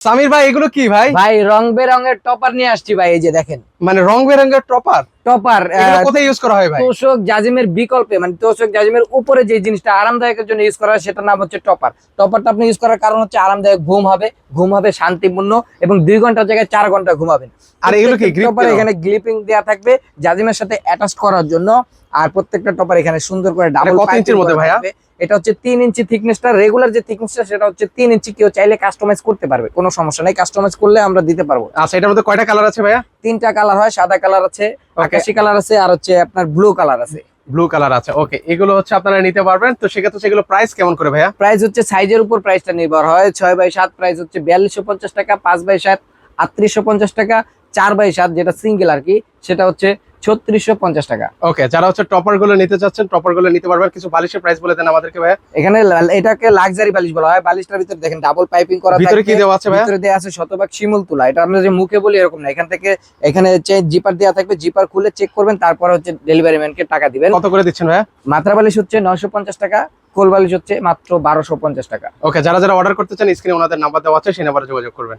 সামির ভাই এগুলো কি ভাই? ভাই রং বেরঙের টপার নিয়ে আসছি ভাই এই যে দেখেন। মানে রং বেরঙের টপার টপার কোথায় ইউজ করা হয় ভাই? তোষক জাজিমের বিকল্পে মানে তোষক জাজিমের উপরে যে জিনিসটা আরামদায়কের জন্য ইউজ করা হয় সেটার নাম হচ্ছে টপার টপারটা আপনি ইউজ করার কারণ হচ্ছে আরামদায়ক ঘুম হবে ঘুম হবে শান্তিপূর্ণ এবং দুই ঘণ্টার জায়গায় চার ঘণ্টা ঘুমাবেন। আর এগুলো কি টপার এখানে গ্লিপিং দেওয়া থাকবে জাজিমের সাথে অ্যাটাচ করার জন্য আর প্রত্যেকটা টপার এখানে সুন্দর করে ডাবল কত ইঞ্চির মধ্যে ভাইয়া? এটা হচ্ছে তিন ইঞ্চি থিকনেসটা রেগুলার যে থিকনেসটা সেটা হচ্ছে তিন ইঞ্চি কেউ চাইলে কাস্টমাইজ করতে পারবে কোনো সমস্যা নেই কাস্টমাইজ করলে আমরা দিতে পারব। আচ্ছা এটার মধ্যে কয়টা কালার আছে ভাইয়া? তিনটা কালার হয় সাদা কালার আছে আকাশি কালার আছে আর হচ্ছে আপনার ব্লু কালার আছে। ব্লু কালার আছে ওকে এগুলো হচ্ছে আপনারা নিতে পারবেন তো সেক্ষেত্রে সেগুলো প্রাইস কেমন করে ভাইয়া? প্রাইস হচ্ছে সাইজের উপর প্রাইসটা নির্ভর হয় ছয় বাই সাত প্রাইস হচ্ছে বিয়াল্লিশশো পঞ্চাশ টাকা পাঁচ বাই সাত আটত্রিশশো পঞ্চাশ টাকা চার বাই সাত যেটা সিঙ্গেল আর কি সেটা হচ্ছে ছত্রিশশো পঞ্চাশ টাকা। ওকে যারা হচ্ছে টপারগুলো নিতে চাচ্ছেন টপারগুলো নিতে পারবেন। কিছু বালিশের প্রাইস বলে দেন আমাদেরকে ভাইয়া। এখানে এটাকে লাক্সারি বালিশ বলা হয়। বালিশটার ভিতরে দেখেন ডাবল পাইপিং করা ভিতরে কি দেওয়া আছে ভাইয়া? ভিতরে দেওয়া আছে শতভাগ শিমুল তুলা। এটা আমরা যে মুখে বলি এরকম না। এখান থেকে এখানে জিপার দেওয়া থাকবে জিপার খুলে চেক করবেন তারপর হচ্ছে ডেলিভারি ম্যানকে টাকা দিবেন। কত করে দিচ্ছেন মাত্রা বালিশ হচ্ছে নয়শো পঞ্চাশ টাকা কোল বালিশ হচ্ছে মাত্র বারোশো পঞ্চাশ টাকা। ওকে যারা যারা অর্ডার করতে চান স্ক্রিনে ওনাদের নাম্বার দেওয়া আছে সেই নাম্বারে যোগাযোগ করবেন।